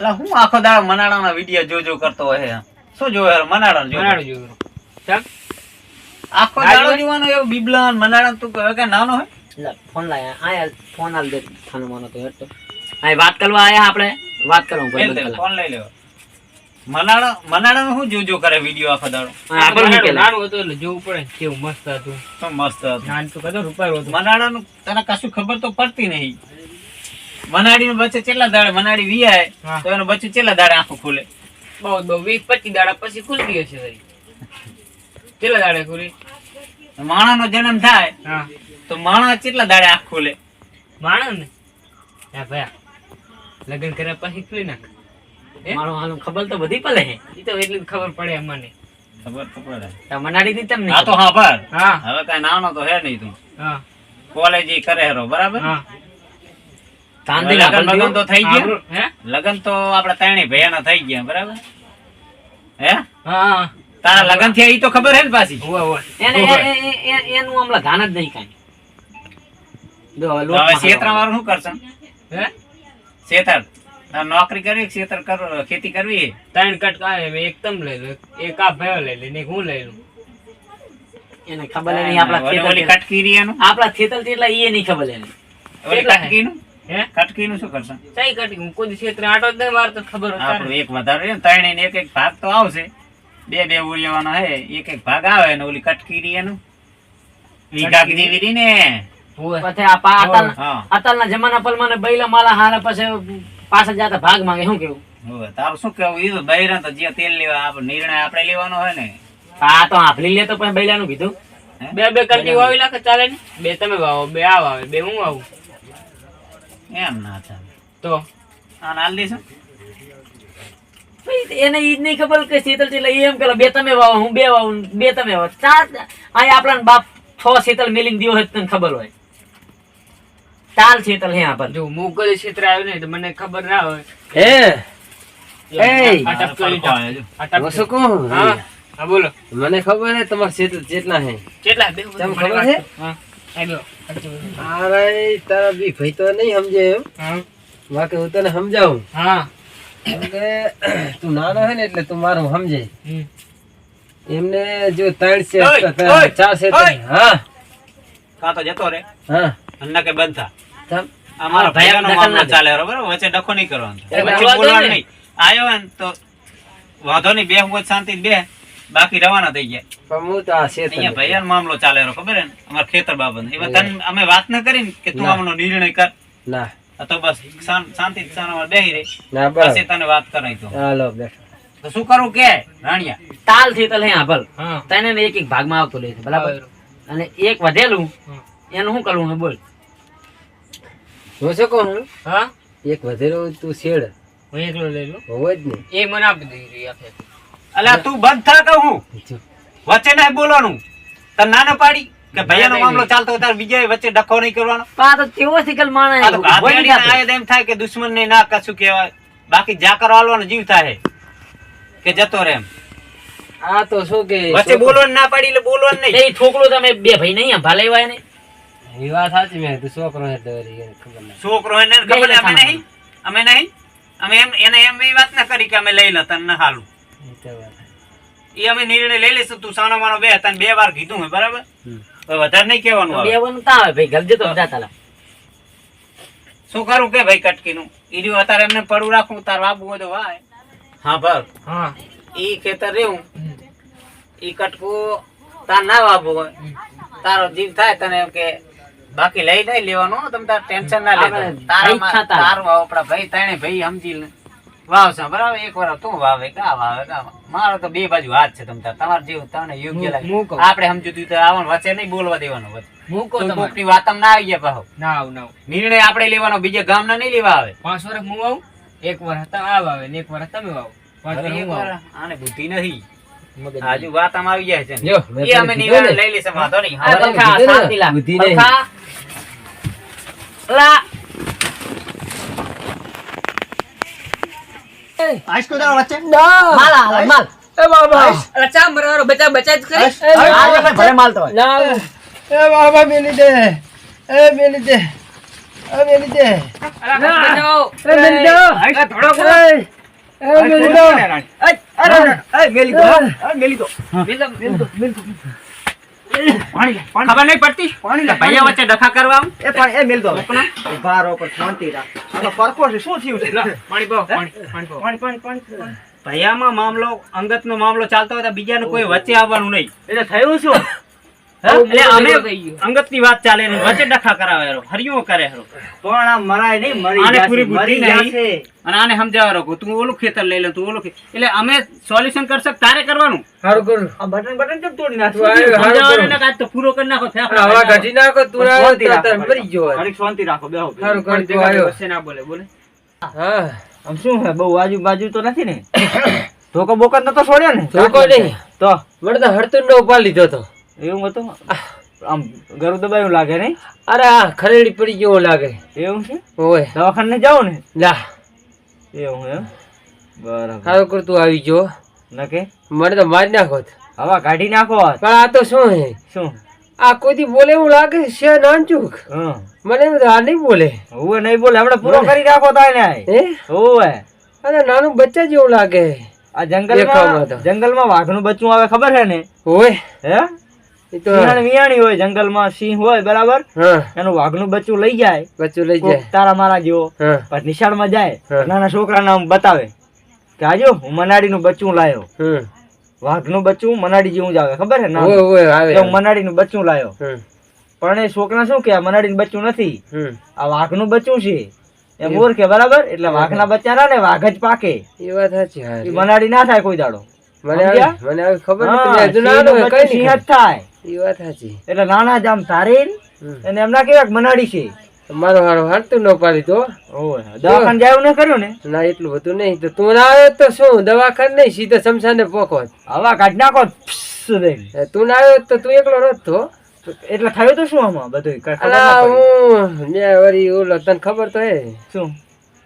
એટલે હું આખો દાડો મનાડાના વીડિયો જોજો કરતો હોય શું જોવે મનાડા મનાડું જોયું ચાલ આખો દાડો જોવાનો એવો બિબલાન મનાડા તું કહે કે નાનો હે લે, ફોન લાય આયા ફોન આલ દે થાનો માનો તો હેટ તો. આ વાત કરવા આયા આપણે? વાત કરો ફોન લઈ લેવો મનાડા મનાડાનું શું જોજો કરે વીડિયો આખો દાડો? આગળ મૂકેલા. નાનું હતો એટલે જોવું પડે કેવું મસ્ત હતું. તો મસ્ત હતું. નાનું તો કદો રૂપાયું હતું. મનાડાનું તને કશું ખબર તો પડતી નહીં. મનાડીનું બચ્ચું કેટલા દાડે મનાડી વિયાય તો એનું બચ્ચું કેટલા દાડે આંખો ખુલે. બહુ બહુ વીસ પચીસ દાડા પછી ખુલતી હશે કેટલા દાડે ખુલી. માણાનો જન્મ થાય તો માણા કેટલા દાડે આંખ ખુલે. માણા ને હા ભયા લગ્ન કર્યા પછી ખુલી નાખ? મારો હાલ ખબર તો બધી પડે હે. એ તો એટલી ખબર પડે અમને. ખબર તો પડે. મનાડી ની તમને. આ તો હા પર હા. હવે કઈ નાનો તો હે નહીં તું. હા. કોલેજ ઈ કરે હેરો બરાબર? હા. તાંદી લગન તો થઈ ગયું. લગન તો આપડા ત્રણેય ભૈયાના થઈ ગયા બરાબર? હે? તારા લગન થયા ઈ તો ખબર હે ને પાછી? એને એ- એ- એ- એ- એનું હમણાં ધ્યાન જ નહીં કાંઈ. જો હવે હવે માં વાળું શું કરશે? હે? શેતર. નોકરી કરવી કે કરો ખેતી કરવી? ત્રણ કટકા આવે એક લઈ લો એક આ ભયો લઈ લે ને એક હું લઈ લઉં એને ખબર નહીં આપણા ખેતર કટકી રહી એનું આપણા ખેતર એટલે એ નહીં ખબર એને. ઓલી કટકીનું હે? કટકીનું શું કરશે? સહી કટી હું કોઈ ક્ષેત્રે આટો જ નહીં મારતો ખબર આપણું એક વધારે રહે ને એક એક ભાગ તો આવશે. બે બે ઉરિયાવાનો હે એક એક ભાગ આવે ને ઓલી કટકી રહી એનું. વીઘા દેવી રહી ને પછી આ પા અતાલના- જમાના પલમાં ને બૈલા માલા હારે પછી પાછા જાતા ભાગ માંગે શું કેવું? હોવે. તારું શું કેવું? ઈ તો બૈરા તો જે તેલ લેવા આપણે નિર્ણય આપણે લેવાનો હોય ને. આ તો આફલી લે તો પણ બૈલાનું કીધું. બે બે કટકી વાવી લાખ ચાલે ને? બે તમે વાવો બે આ વાવે બે હું વાવું? એમ ના ચાલે તો? આ નાલ દઈશું એને ઈ જ નહીં ખબર કે શીતલ એટલે એમ પેલા બે તમે વાવો હું બે વાવું બે તમે વાવો. ચાર અહીંયા આપણા બાપ છ શીતલ મેલીને દીવો હોય તને ખબર હોય. ચાલ શીતલ હે આપણ. જો હું કદી ક્ષેત્રે આવ્યો ને તો મને ખબર ના હોય. બોલો. મને ખબર હે તમારા જેટલા હે. કેટલા? ખબર છે? અરે તારા બી ભાઈ તો નહીં સમજે એમ. બાકી હું તને સમજાવું. હા. તું નાનો હે ને એટલે તું મારું સમજે. એમને જો ત્રણ છે ચાર છે હા. કાં તો જતો રે. હા. અન્ના કે બંધ થા. અમારા ભાઈ મારા હા, ભૈયાનો ભૈયાનો દખલ મામલો ચાલે બરોબર? વચ્ચે ડખો નહીં કરવાનો. વચ્ચે બોલવાનું નહીં. આવ્યો ને તો વાંધો નહીં બે હું શાંતિ બે. બાકી રવાના થઈ ગયા. પણ હું તો આ ક્ષેત્ર અહીંયા ભૈયાનો મામલો ચાલે રહ્યો ખબર હે ને? અમારા ખેતર બાબત એમાં તને અમે વાત ન કરી કે તું આમનો નિર્ણય કર. ના. તો બસ શાંતિ બેહી રહી. ના તને વાત કરાઈ તો હાલો બેઠો. તો શું કરું કે રાણિયા? તાલથી હે આપણ હા. તને ને એક એક ભાગમાં આવતો લે છે બરાબર? અને એક વધેલું એનું શું કરવું બોલ. હું શું કહું હું? હા? એક વધેલું તું શેડ હું એકલો લઈ લઉં. હોય જ ને એ મને આપી દીધી આપે અલ્યા તું બંધ થા કહું હું? વચ્ચે ના બોલવાનું. તને ના ના પાડી કે ભૈયાનો મામલો ચાલતો તાર તારે બીજા વચ્ચે ડખો નહીં કરવાનો? આ તો તેવો શીતલ માણસ એમ થાય કે દુશ્મન ને ના કશું કહેવાય. બાકી જા કરવાનો જીવ થાય. કે જતો રહે એમ. આ તો શું કે વચ્ચે બોલવાનું ના પાડી એટલે બોલવાનું નહીં. એ છોકરો તમે બે ભાઈ નહીં આમ ભાલે વાય ને એ વાત સાચી મેં તું છોકરો હે ખબર ના છોકરો ખબર અમે નહીં? અમે નહીં? અમે એમ એને એમ એ વાત ના કરી કે અમે લઈ લે તને ના હાલું. એ અમે નિર્ણય લઈ લઈશું તું સાનો માનો બે હતા બે વાર કીધું મેં બરાબર? વધારે નહીં કહેવાનું બે વાનું આવે ભાઈ ગલજે તો જાતા તાલા. શું કરું કે ભાઈ કટકીનું? ઈ રહ્યું અત્યારે એમને પડું રાખું તાર વાબુ હોય તો વાય. હા ભર. હા. ઈ ખેતર રહ્યું. હમ. ઈ કટકું તાર ના વાબુ હોય. તારો જીવ થાય તને એમ કે બાકી લઈ નહીં લેવાનું હો, તમે તાર ટેન્શન ના લેતા તારા ભાઈ તારું આપડા ભાઈ ત્રણે ભાઈ સમજી લે. વાવશે બરાબર એક વાર તું વાવે કા વાવે કા મારો તો બે બાજુ હાથ છે તમતા તમારે જેવું તને યોગ્ય લાગે. આપણે સમજુ તું તો આવવાનું વચ્ચે નહીં બોલવા દેવાનું વચ્ચે. મૂકો તો કોકની વાતમ ના આવી ગયા પાછો ના આવ ના નિર્ણય આપણે લેવાનો બીજા ગામના નહીં લેવા આવે. પાંચ વર્ષ હું આવું? એક વાર હતા આ વાવે ને એક વાર તમે વાવો. પાંચ વર્ષ હું આને બુદ્ધિ નથી. આજુ વાત આમ આવી જાય છે એ અમે નિર્ણય લઈ લેશે વાંધો નહીં. હા, પંખા, શાંતિ લા. બુદ્ધિ નહીં. પંખા. ના. માલ આ માલ. એ અલા, ચા મરવાનો બચા બચા જ કરી. આ ભલે માલ તો ના. એ બાબા મેલી દે એ મેલી દે એ મેલી દે અલા, બચાવો. એ મેલી દો આ થોડો ઘણો. એ અરે મેલી દો મેલી દો, મેલી દો મેલી દો. ખબર નહીં પડતી? ભૈયા વચ્ચે ડખા કરવા આવું? લા, પાણી પાવ પાણી, પાણી પાઓ. ભૈયામાં મામલો અંગતનો મામલો ચાલતો હોય તો બીજાનું કોઈ વચ્ચે આવવાનું નહીં. એટલે થયું શું? એટલે અમે અંગતની વાત ચાલે વચ્ચે ડખા કરાવે હરિયો કરે હેરો. આને પૂરી બુદ્ધિ નહીં. અને આને સમજાવે રહો તું ઓલું ખેતર લઈ લે તું ઓલું એટલે અમે સોલ્યુશન કરશે તારે કરવાનું? હારું કરું. બટન બટન કેમ તોડી તું સમજાવવાનું કરું. તો પૂરો કરી નાખો હવા કાઢી નાખો તું આવ્યો તો તાર મરી ગયો હોત. શાંતિ રાખો બેહો હારું કરું તું આવ્યો વચ્ચે ના બોલે બોલે. હા. આમ શું હે બહુ આજુબાજુ તો નથી ને? ધોકો બોકર નતો છોડ્યો ને? ધોકો નહીં. તો. મને તો હડતું ઉપાડ લીધો તો. એવું હતું? આમ ગરું દબાયું લાગે નહીં? અરે આ ખરેડી પડી જેવો લાગે. એવું છે? ઓય. દવાખાને જાઓ ને? લા. એવું એમ? બરાબર. હારું કર તું આવી જો નકે મને તો મારી નાખો હવા કાઢી નાખો પણ આ તો શું હે? શું? આ કોઈથી બોલે એવું લાગે? છે નાનચુક હા. મને એમ આ નહીં બોલે. હું નહીં બોલે. આપણે પૂરો કરી નાખો તાય ને હે? ઓવે અરે નાનું બચ્ચા જેવું લાગે. આ જંગલમાં જંગલમાં વાઘનું બચ્ચું આવે ખબર છે ને? હોય હે? વિયાણી હોય જંગલમાં સિંહ હોય બરાબર? એનું વાઘનું બચ્ચું લઈ જાય. બચ્ચું લઈ જાય. તારા મારા જેવો. પછી નિશાળમાં જાય નાના છોકરાને આમ બતાવે કે આજો હું મનાડીનું બચ્ચું લાયો. વાઘનું બચ્ચું મનાડી જેવું જ આવે ખબર હે ના મનાડીનું બચ્ચું લાયો. પણ એ છોકરા શું કે આ મનાડીનું બચ્ચું નથી. આ વાઘનું બચ્ચું છે. એ મોર કે બરાબર? એટલે વાઘના બચ્ચા ના ને વાઘ જ પાકે. એ વાત સાચી મનાડી ના થાય કોઈ દાડો. મને મને ખબર નથી હજુ નાનો સિંહનું હોય, બચ્ચું કઈ સિંહ થાય. એ વાત સાચી. એટલે નાના જ આમ અને એમના કેવા મનાડી છે. મારો હારો હાલતું ન પાડી તો. ઓય, દવાખાને જાયું કર્યું ને? ના એટલું બધું નહીં. તો તું ના આવ્યો તો શું? દવાખાને નહીં સીધા શમશાને પોખો. હવા કાઢી નાખો તું ના આવ્યો તો તું એકલો રત તો. એટલે થયું તો શું આમાં બધું. હું મેં ઓલો તને ખબર તો હે. શું?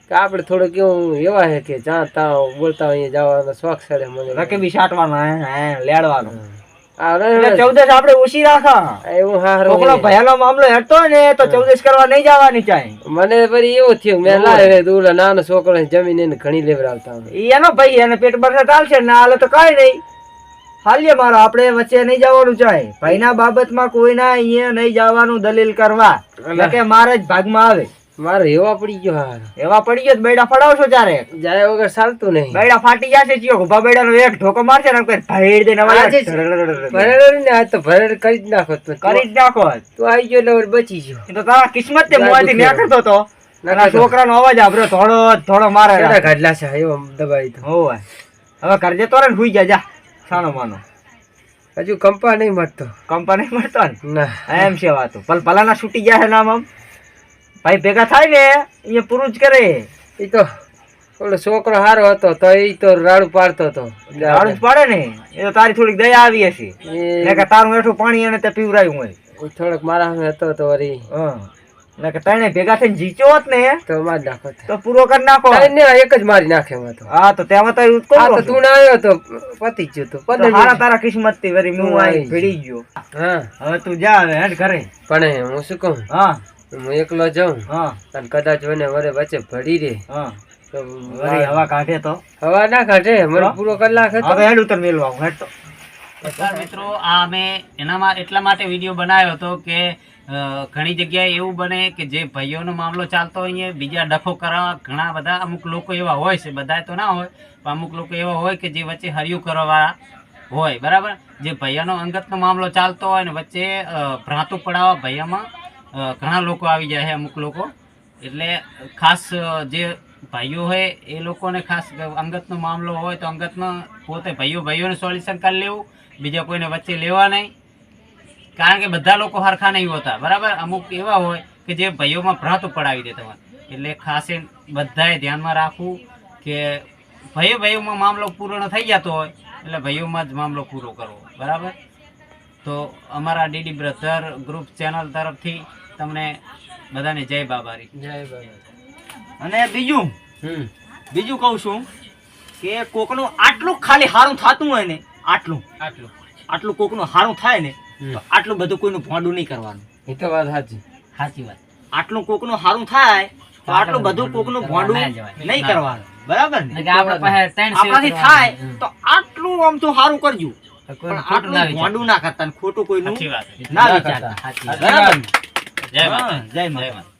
કે આપણે થોડું કેવું એવા હે કે જ્યાં ત્યાં બોલતા હોય અહીંયા જવાનો શોખ છે મને. રકેબી છાંટવાનો હે, લેડવાનો. ચૌદશ આપણે ઓછી રાખા એવું હારું ભયાનો મામલો હેઠતો ને તો ચૌદશ કરવા નહીં જવાની ચાય મને ફરી એવું થયું મેં લાવે તો ઓલા નાનો છોકરો જમીન એને ઘણી લેવડાવતા. એનો ભાઈ એને પેટ બરસાત ચાલશે ને હાલે તો કઈ નહીં. હાલ્ય મારો આપણે વચ્ચે નહીં જવાનું ચાય ભાઈના બાબતમાં કોઈના અહીંયા નહીં જવાનું દલીલ કરવા. કે મારે જ ભાગમાં આવે. મારે એવા પડી ગયો હાર. એવા પડી ગયો બેડા બૈડા ફડાવશો ત્યારે? જાય વગર ચાલતું નહીં. બેડા ફાટી જશે ચિયો ઊભા બૈડાનો એક ઢોકો મારશે ને દઈને અવાજ આજે જ ને આ તો ભરેલ કરી જ નાખો તો. જ નાખો તું આવી ગયો એટલે બચી ગયો. તો તારા કિસ્મત તે મોંથી ના કરતો તો. ના છોકરાનો અવાજ આભરો થોડો થોડો મારે. કેટા ગાડલા છે એવો દબાઈ તો. હોવે. હવે કરજે તો ને હુઈ જા જા. સાનો માનો. હજુ કંપા નહીં મળતો નહીં મળતો ને? ના. એમ છે વાતો. પલ પલાના છૂટી ગયા છે નામ આમ? ભાઈ ભેગા થાય ને અહીંયા પૂરું જ કરે. એ તો ઓલો છોકરો હારો હતો તો એ તો રાડું પાડતો હતો. રાડું પાડે ને એ તો તારી થોડીક દયા આવી હશે. એ કે તારું એઠું પાણી એને તે પીવરાયું હોય. થોડોક મારા સામે હતો તો વરી. હં. ને કે તને ભેગા થઈને જીચો હોત ને તો મારી નાખો તો. પૂરો કરી નાખો. એક જ મારી નાખે હું તો. હા તો તેમાં તારી આ તો તું ના આવ્યો તો પતી ગયો તો. મારા તારા કિસ્મતથી વરી હું આવી ભેડી ગયો. હા. હવે તું જા હવે હેડ ઘરે. પણ હું શું કહું? હા. હું એકલો જાઉં હા. અને કદાચ મને વરે વચ્ચે ભળી રે હા. તો વરી હવા કાઢે તો. હવા ના કાઢે મને પૂરો કલાક હતો. હવે હેડ ઉતર મેલવા હું હેડ તો. મિત્રો આ અમે એનામાં એટલા માટે વીડિયો બનાવ્યો હતો કે ઘણી જગ્યાએ એવું બને કે જે ભાઈઓનો મામલો ચાલતો હોય બીજા ડખો કરવા ઘણા બધા અમુક લોકો એવા હોય છે બધા તો ના હોય પણ અમુક લોકો એવા હોય કે જે વચ્ચે હરિયું કરવા હોય બરાબર? જે ભાઈઓનો અંગતનો મામલો ચાલતો હોય ને વચ્ચે ભ્રાંતું પડાવવા ભાઈઓમાં ઘણા લોકો આવી જાય છે અમુક લોકો. એટલે ખાસ જે ભાઈઓ હોય, એ લોકોને ખાસ અંગતનો મામલો હોય તો અંગતનો પોતે ભાઈઓ ભાઈઓને સોલ્યુશન કરી લેવું, બીજા કોઈને વચ્ચે લેવા નહીં. કારણ કે બધા લોકો હરખા નહીં હોતા, બરાબર? અમુક એવા હોય કે જે ભાઈઓમાં ભ્રાંત પડાવી દેતા હોય. એટલે ખાસ એ બધાએ ધ્યાનમાં રાખવું કે ભાઈઓ ભાઈઓમાં મામલો પૂર્ણ થઈ જતો હોય, એટલે ભાઈઓમાં જ મામલો પૂરો કરવો, બરાબર? તો અમારા ડીડી બ્રધર ગ્રુપ ચેનલ તરફથી તમને બધાને જય બાબારી. જય બાબા અને બીજું બીજું કહું છું કે કોકનું આટલું ખાલી સારું થતું હોય ને આટલું આટલું. આટલું કોકનું સારું થાય ને તો આટલું બધું કોઈનું ભોંડું નહીં કરવાનું. એ તો વાત સાચી. સાચી વાત. આટલું કોકનું સારું થાય તો આટલું બધું કોકનું ભોંડું નહીં કરવાનું. બરાબર ને? આપણાથી થાય તો આટલું આમ તો સારું કરજો. પણ આટલું ભોંડું ના કરતા ખોટું કોઈનું ના વિચારતા. બરાબર ને? જય હા, માતા જય જય માતા માતા